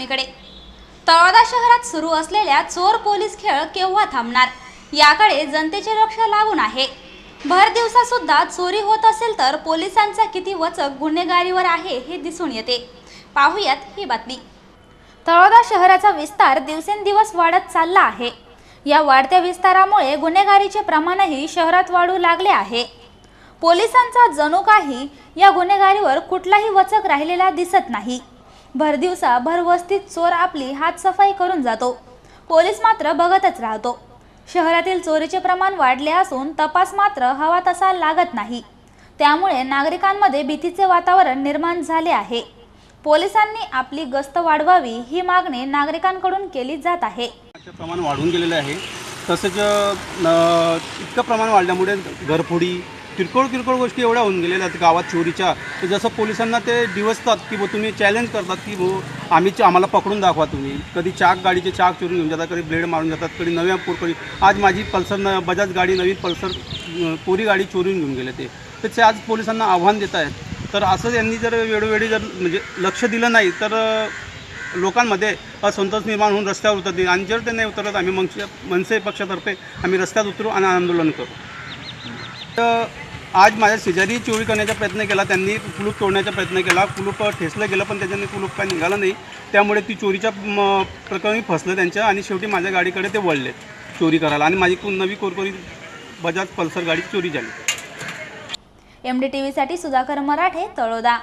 बातमीकडे. तळोदा शहरात सुरू असलेल्या चोर पोलीस खेळ केव्हा थांबणार? याकडे जनतेचे लक्ष लागून आहे. भर दिवसा सुद्धा चोरी होत असेल तर पोलिसांचा किती वचक गुन्हेगारीवर आहे हे दिसून येते. पाहूयात ही बातमी. तळोदा शहराचा विस्तार दिवसेंदिवस वाढत चालला आहे. या वाढत्या विस्तारामुळे गुन्हेगारीचे प्रमाणही शहरात वाढू लागले आहे. पोलिसांचा जणू काही या गुन्हेगारीवर कुठलाही वचक राहिलेला दिसत नाही. भरदिवसा भरवस्तीत चोर आपली हातसफाई करून जातो. पोलीस मात्र बघतच राहतो. शहरातील चोरीचे प्रमाण वाढले असून तपास मात्र हवा तसा लागत नाही. त्यामुळे नागरिकांमध्ये भीतीचे वातावरण निर्माण झाले आहे. पोलिसांनी आपली गस्त वाढवावी ही मागणी नागरिकांकडून केली जात आहे. प्रमाण वाढून गेलेलं आहे. तसेच इतकं प्रमाण वाढल्यामुळे घरफोडी किरकोळ किरकोळ गोष्टी एवढ्या होऊन गेलेल्या आहेत गावात चोरीच्या. तर जसं पोलिसांना ते दिवसतात की बुवा तुम्ही चॅलेंज करतात की भो आम्ही आम्हाला पकडून दाखवा तुम्ही. कधी चाक गाडीचे चाक चोरून घेऊन जातात कधी ब्लेड मारून जातात कधी नव्या पोरकडी आज माझी पल्सर न बजाज गाडी नवीन पल्सर पोरी गाडी चोरून घेऊन गेले ते. तर ते आज पोलिसांना आव्हान देत आहेत. तर असं यांनी जर वेळोवेळी जर म्हणजे लक्ष दिलं नाही तर लोकांमध्ये असंतोष निर्माण होऊन रस्त्यावर उतरतील आणि जर ते नाही उतरत आम्ही मनसे मनसे पक्षातर्फे आम्ही रस्त्यात उतरू आणि आंदोलन करू. तर आज माझ्या शेजारी चोरी करण्याचा प्रयत्न केला त्यांनी कुलूप तोडण्याचा प्रयत्न केला. कुलूप ठेचलं गेलं पण त्याच्याने कुलूप काय निघालं नाही. त्यामुळे ती चोरीच्या म, प्रकरणी फसलं त्यांच्या आणि शेवटी माझ्या गाडीकडे ते वळले चोरी करायला. आणि माझी नवी कोरकोरी बजाज पल्सर गाडी चोरी झाली. एम डी टी व्हीसाठी सुधाकर मराठे तळोदा.